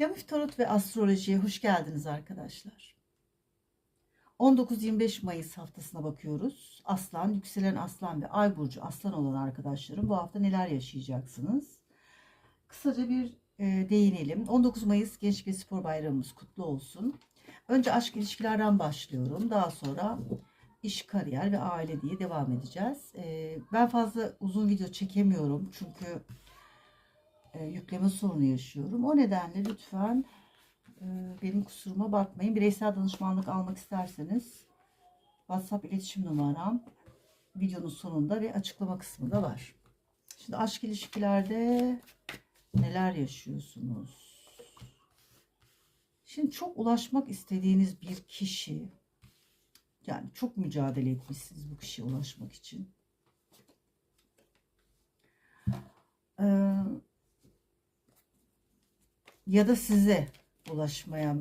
Lamif Tarot ve Astroloji'ye hoş geldiniz arkadaşlar. 19-25 Mayıs haftasına bakıyoruz. Aslan, yükselen aslan ve ay burcu aslan olan arkadaşlarım bu hafta neler yaşayacaksınız? Kısaca bir e, değinelim. 19 Mayıs Gençlik ve Spor Bayramımız kutlu olsun. Önce aşk ilişkilerden başlıyorum. Daha sonra iş, kariyer ve aile diye devam edeceğiz. E, ben fazla uzun video çekemiyorum çünkü e, yükleme sorunu yaşıyorum. O nedenle lütfen e, benim kusuruma bakmayın. Bireysel danışmanlık almak isterseniz WhatsApp iletişim numaram videonun sonunda ve açıklama kısmında var. Şimdi aşk ilişkilerde neler yaşıyorsunuz? Şimdi çok ulaşmak istediğiniz bir kişi yani çok mücadele etmişsiniz bu kişiye ulaşmak için. Ya da size ulaşmaya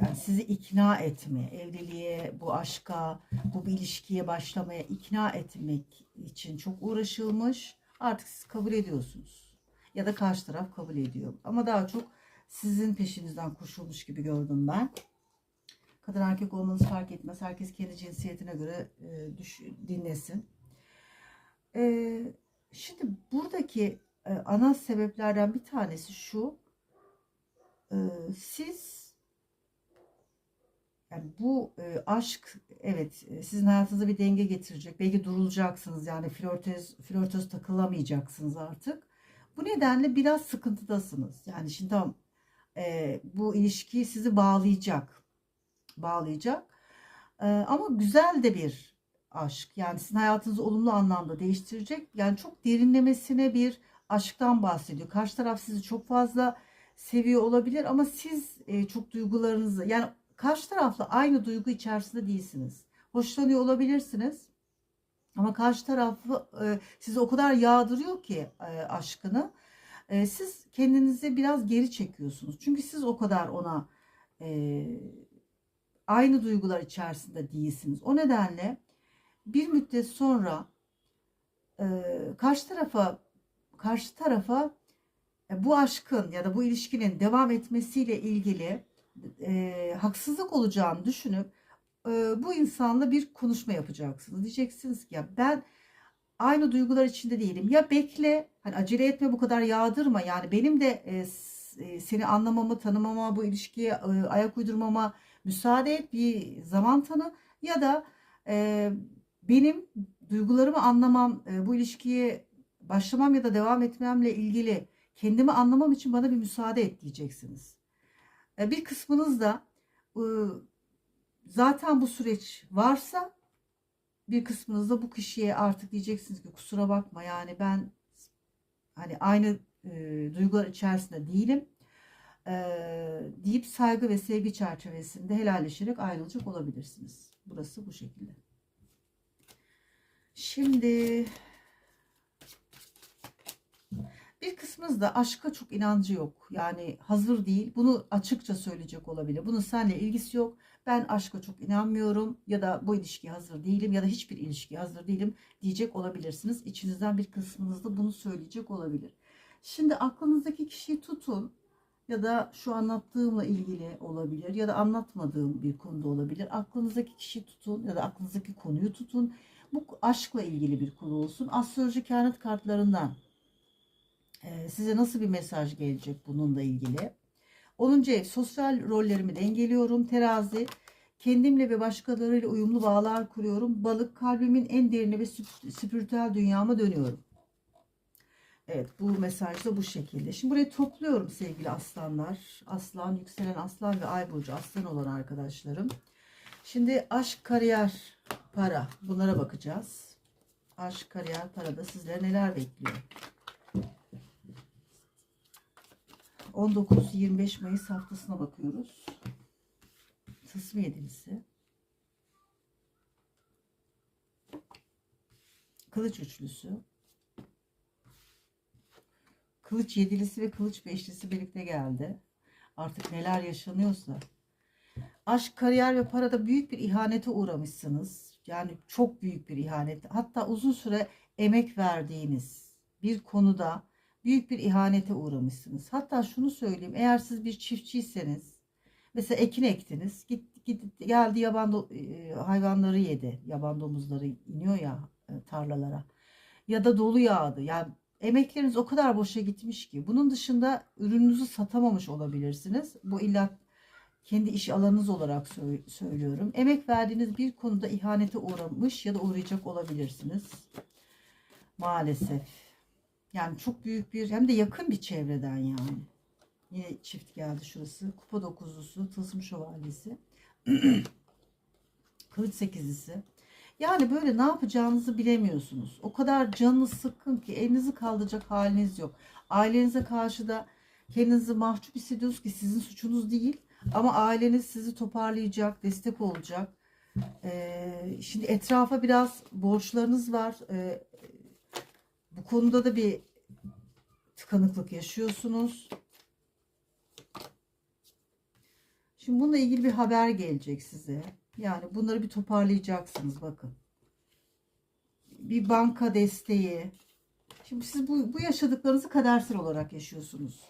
yani sizi ikna etmeye, evliliğe, bu aşka, bu bir ilişkiye başlamaya ikna etmek için çok uğraşılmış. Artık siz kabul ediyorsunuz. Ya da karşı taraf kabul ediyor. Ama daha çok sizin peşinizden koşulmuş gibi gördüm ben. Kadın erkek olmanız fark etmez. Herkes kendi cinsiyetine göre e, düş, dinlesin. E, şimdi buradaki e, ana sebeplerden bir tanesi şu siz yani bu e, aşk evet sizin hayatınıza bir denge getirecek. Belki durulacaksınız yani flörtöz, flörtöz takılamayacaksınız artık. Bu nedenle biraz sıkıntıdasınız. Yani şimdi tamam e, bu ilişki sizi bağlayacak. Bağlayacak. E, ama güzel de bir aşk. Yani sizin hayatınızı olumlu anlamda değiştirecek. Yani çok derinlemesine bir aşktan bahsediyor. Karşı taraf sizi çok fazla seviyor olabilir ama siz e, çok duygularınızı yani karşı tarafla aynı duygu içerisinde değilsiniz. Hoşlanıyor olabilirsiniz ama karşı tarafı e, sizi o kadar yağdırıyor ki e, aşkını. E, siz kendinizi biraz geri çekiyorsunuz. Çünkü siz o kadar ona e, aynı duygular içerisinde değilsiniz. O nedenle bir müddet sonra e, karşı tarafa karşı tarafa bu aşkın ya da bu ilişkinin devam etmesiyle ilgili e, haksızlık olacağını düşünüp e, bu insanla bir konuşma yapacaksınız. Diyeceksiniz ki ya ben aynı duygular içinde değilim. Ya bekle hani acele etme bu kadar yağdırma yani benim de e, e, seni anlamamı tanımama bu ilişkiye e, ayak uydurmama müsaade et bir zaman tanı ya da e, benim duygularımı anlamam e, bu ilişkiye başlamam ya da devam etmemle ilgili kendimi anlamam için bana bir müsaade et diyeceksiniz. E, bir kısmınız da zaten bu süreç varsa bir kısmınız da bu kişiye artık diyeceksiniz ki kusura bakma yani ben hani aynı e, duygular içerisinde değilim e, deyip saygı ve sevgi çerçevesinde helalleşerek ayrılacak olabilirsiniz. Burası bu şekilde. Şimdi bir kısmınız da aşka çok inancı yok. Yani hazır değil. Bunu açıkça söyleyecek olabilir. Bunun seninle ilgisi yok. Ben aşka çok inanmıyorum ya da bu ilişkiye hazır değilim ya da hiçbir ilişkiye hazır değilim diyecek olabilirsiniz. İçinizden bir kısmınız da bunu söyleyecek olabilir. Şimdi aklınızdaki kişiyi tutun ya da şu anlattığımla ilgili olabilir ya da anlatmadığım bir konuda olabilir. Aklınızdaki kişiyi tutun ya da aklınızdaki konuyu tutun. Bu aşkla ilgili bir konu olsun. Astroloji kehanet kartlarından size nasıl bir mesaj gelecek bununla ilgili. 10. ev sosyal rollerimi dengeliyorum. Terazi kendimle ve başkalarıyla uyumlu bağlar kuruyorum. Balık kalbimin en derine ve spiritüel dünyama dönüyorum. Evet bu mesaj da bu şekilde. Şimdi burayı topluyorum sevgili aslanlar. Aslan, yükselen aslan ve ay burcu aslan olan arkadaşlarım. Şimdi aşk, kariyer, para bunlara bakacağız. Aşk, kariyer, parada sizlere neler bekliyor? 19-25 Mayıs haftasına bakıyoruz. Tısmı yedilisi. Kılıç üçlüsü. Kılıç yedilisi ve kılıç beşlisi birlikte geldi. Artık neler yaşanıyorsa. Aşk, kariyer ve parada büyük bir ihanete uğramışsınız. Yani çok büyük bir ihanet. Hatta uzun süre emek verdiğiniz bir konuda büyük bir ihanete uğramışsınız. Hatta şunu söyleyeyim. Eğer siz bir çiftçiyseniz mesela ekin ektiniz. Git, git geldi yaban do- e, hayvanları yedi. Yaban domuzları iniyor ya e, tarlalara. Ya da dolu yağdı. Yani emekleriniz o kadar boşa gitmiş ki. Bunun dışında ürününüzü satamamış olabilirsiniz. Bu illa kendi iş alanınız olarak sö- söylüyorum. Emek verdiğiniz bir konuda ihanete uğramış ya da uğrayacak olabilirsiniz. Maalesef. Yani çok büyük bir hem de yakın bir çevreden yani. Yine çift geldi şurası. Kupa dokuzlusu, tılsım şövalyesi. Kılıç sekizlisi. Yani böyle ne yapacağınızı bilemiyorsunuz. O kadar canınız sıkkın ki elinizi kaldıracak haliniz yok. Ailenize karşı da kendinizi mahcup hissediyorsunuz ki sizin suçunuz değil. Ama aileniz sizi toparlayacak, destek olacak. Ee, şimdi etrafa biraz borçlarınız var. Ee, bu konuda da bir tıkanıklık yaşıyorsunuz. Şimdi bununla ilgili bir haber gelecek size. Yani bunları bir toparlayacaksınız bakın. Bir banka desteği. Şimdi siz bu, bu yaşadıklarınızı kadersel olarak yaşıyorsunuz.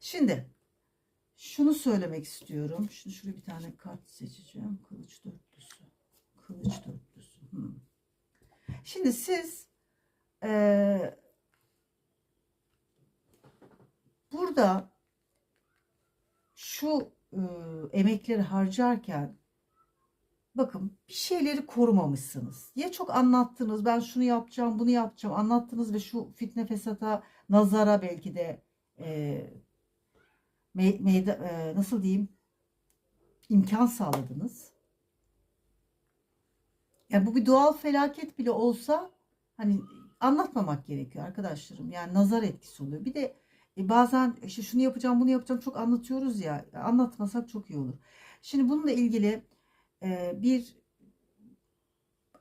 Şimdi şunu söylemek istiyorum. Şimdi şuraya bir tane kart seçeceğim. Kılıç dörtlüsü. Kılıç dörtlüsü. Hmm. Şimdi siz burada şu eee, emekleri harcarken bakın bir şeyleri korumamışsınız. Ya çok anlattınız ben şunu yapacağım bunu yapacağım anlattınız ve şu fitne fesata nazara belki de eee me- meyda- eee, nasıl diyeyim imkan sağladınız. Yani bu bir doğal felaket bile olsa hani anlatmamak gerekiyor arkadaşlarım. Yani nazar etkisi oluyor. Bir de e, bazen işte şunu yapacağım bunu yapacağım çok anlatıyoruz ya anlatmasak çok iyi olur. Şimdi bununla ilgili e, bir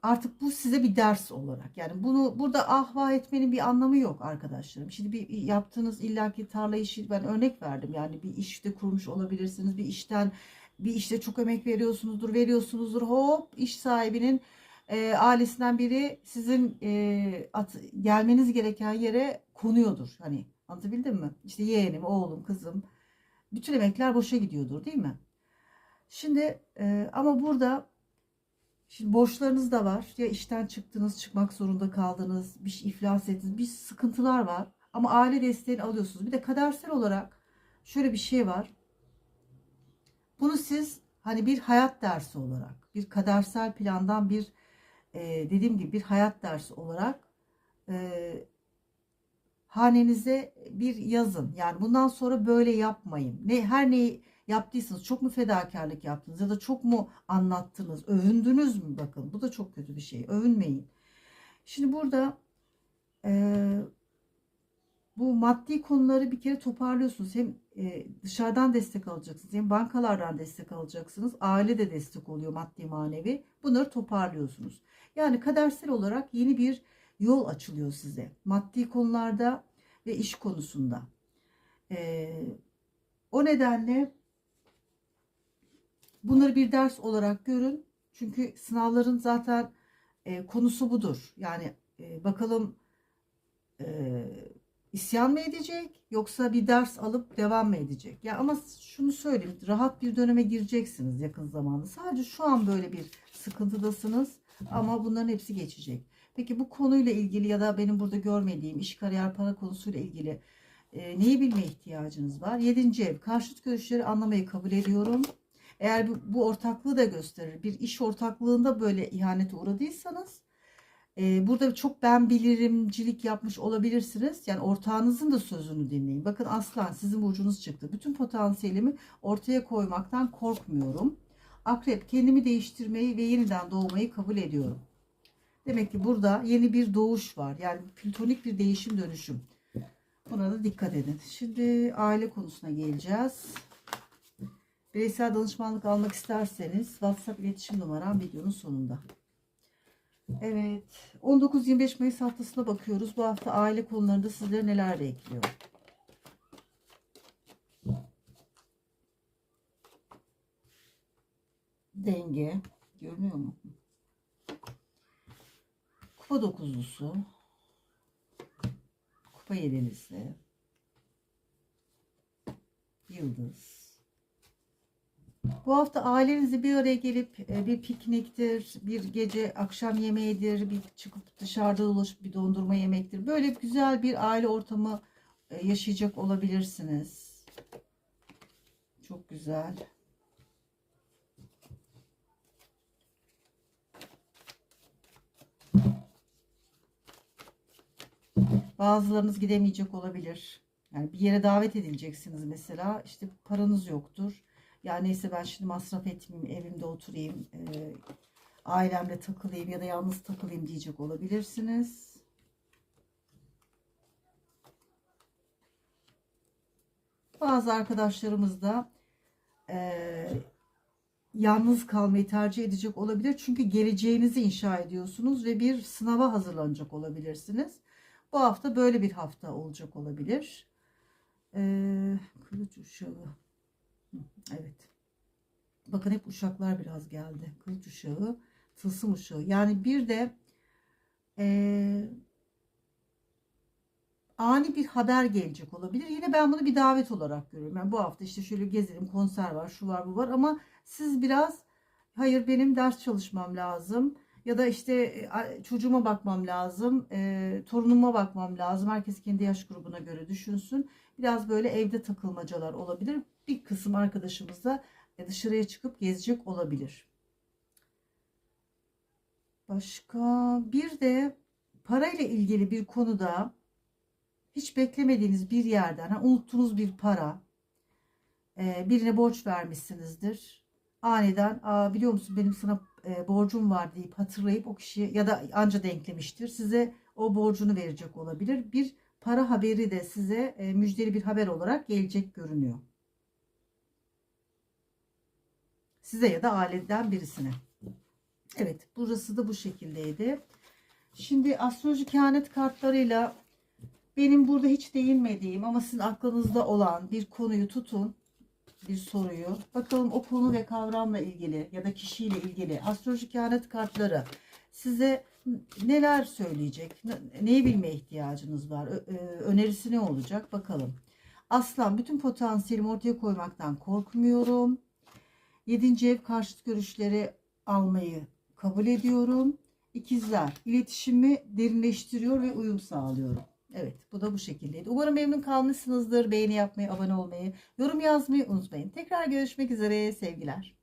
artık bu size bir ders olarak yani bunu burada ahva etmenin bir anlamı yok arkadaşlarım. Şimdi bir yaptığınız illaki tarla işi ben örnek verdim yani bir işte kurmuş olabilirsiniz bir işten bir işte çok emek veriyorsunuzdur veriyorsunuzdur hop iş sahibinin e, ailesinden biri sizin e, at, gelmeniz gereken yere konuyordur hani anlatabildim mi? İşte yeğenim oğlum kızım bütün emekler boşa gidiyordur değil mi? Şimdi e, ama burada Şimdi borçlarınız da var. Ya işten çıktınız, çıkmak zorunda kaldınız, bir şey iflas ettiniz, bir sıkıntılar var. Ama aile desteğini alıyorsunuz. Bir de kadersel olarak şöyle bir şey var. Bunu siz hani bir hayat dersi olarak, bir kadersel plandan bir e, dediğim gibi bir hayat dersi olarak e, hanenize bir yazın. Yani bundan sonra böyle yapmayın. Ne her neyi yaptıysanız çok mu fedakarlık yaptınız ya da çok mu anlattınız, övündünüz mü bakın bu da çok kötü bir şey. Övünmeyin. Şimdi burada e, bu maddi konuları bir kere toparlıyorsunuz. Hem e, dışarıdan destek alacaksınız hem bankalardan destek alacaksınız. Aile de destek oluyor maddi manevi. Bunları toparlıyorsunuz. Yani kadersel olarak yeni bir yol açılıyor size. Maddi konularda ve iş konusunda. E, o nedenle bunları bir ders olarak görün. Çünkü sınavların zaten e, konusu budur. Yani e, bakalım e, isyan mı edecek yoksa bir ders alıp devam mı edecek? Ya ama şunu söyleyeyim, rahat bir döneme gireceksiniz yakın zamanda. Sadece şu an böyle bir sıkıntıdasınız ama bunların hepsi geçecek. Peki bu konuyla ilgili ya da benim burada görmediğim iş kariyer para konusuyla ilgili e, neyi bilmeye ihtiyacınız var? Yedinci ev, karşıt görüşleri anlamayı kabul ediyorum. Eğer bu, bu ortaklığı da gösterir. Bir iş ortaklığında böyle ihanete uğradıysanız e, burada çok ben bilirimcilik yapmış olabilirsiniz. Yani ortağınızın da sözünü dinleyin. Bakın aslan sizin burcunuz çıktı. Bütün potansiyelimi ortaya koymaktan korkmuyorum. Akrep kendimi değiştirmeyi ve yeniden doğmayı kabul ediyorum. Demek ki burada yeni bir doğuş var. Yani plütonik bir değişim dönüşüm. Buna da dikkat edin. Şimdi aile konusuna geleceğiz. Bireysel danışmanlık almak isterseniz WhatsApp iletişim numaram videonun sonunda. Evet. 19-25 Mayıs haftasına bakıyoruz. Bu hafta aile konularında sizleri neler bekliyor? Denge. Görünüyor mu? Kupa dokuzlusu. Kupa yedilisi. Yıldız. Bu hafta ailenizle bir araya gelip e, bir pikniktir, bir gece akşam yemeğidir, bir çıkıp dışarıda dolaşıp bir dondurma yemektir. Böyle güzel bir aile ortamı e, yaşayacak olabilirsiniz. Çok güzel. Bazılarınız gidemeyecek olabilir. Yani bir yere davet edileceksiniz mesela. İşte paranız yoktur. Ya neyse ben şimdi masraf etmeyeyim, evimde oturayım, e, ailemle takılayım ya da yalnız takılayım diyecek olabilirsiniz. Bazı arkadaşlarımız da e, yalnız kalmayı tercih edecek olabilir. Çünkü geleceğinizi inşa ediyorsunuz ve bir sınava hazırlanacak olabilirsiniz. Bu hafta böyle bir hafta olacak olabilir. Ee, kılıç uşağı. Evet. Bakın hep uşaklar biraz geldi. Kılıç uşağı, tılsım uşağı. Yani bir de ee, ani bir haber gelecek olabilir. Yine ben bunu bir davet olarak görüyorum. Yani bu hafta işte şöyle gezelim, konser var, şu var, bu var ama siz biraz hayır benim ders çalışmam lazım ya da işte e, çocuğuma bakmam lazım, e, torunuma bakmam lazım. Herkes kendi yaş grubuna göre düşünsün. Biraz böyle evde takılmacalar olabilir. Bir kısım arkadaşımız da e, dışarıya çıkıp gezecek olabilir. Başka bir de parayla ilgili bir konuda hiç beklemediğiniz bir yerden ha, unuttuğunuz bir para e, birine borç vermişsinizdir. Aniden Aa, biliyor musun benim sana e, borcum var deyip hatırlayıp o kişiye ya da anca denklemiştir. Size o borcunu verecek olabilir. Bir para haberi de size e, müjdeli bir haber olarak gelecek görünüyor. Size ya da aileden birisine. Evet burası da bu şekildeydi. Şimdi astroloji kehanet kartlarıyla benim burada hiç değinmediğim ama sizin aklınızda olan bir konuyu tutun bir soruyu. Bakalım o konu ve kavramla ilgili ya da kişiyle ilgili astroloji kehanet kartları size neler söyleyecek? Neyi bilmeye ihtiyacınız var? Ö- önerisi ne olacak? Bakalım. Aslan bütün potansiyelimi ortaya koymaktan korkmuyorum. Yedinci ev karşıt görüşleri almayı kabul ediyorum. İkizler iletişimi derinleştiriyor ve uyum sağlıyorum. Evet bu da bu şekildeydi. Umarım memnun kalmışsınızdır. Beğeni yapmayı, abone olmayı, yorum yazmayı unutmayın. Tekrar görüşmek üzere sevgiler.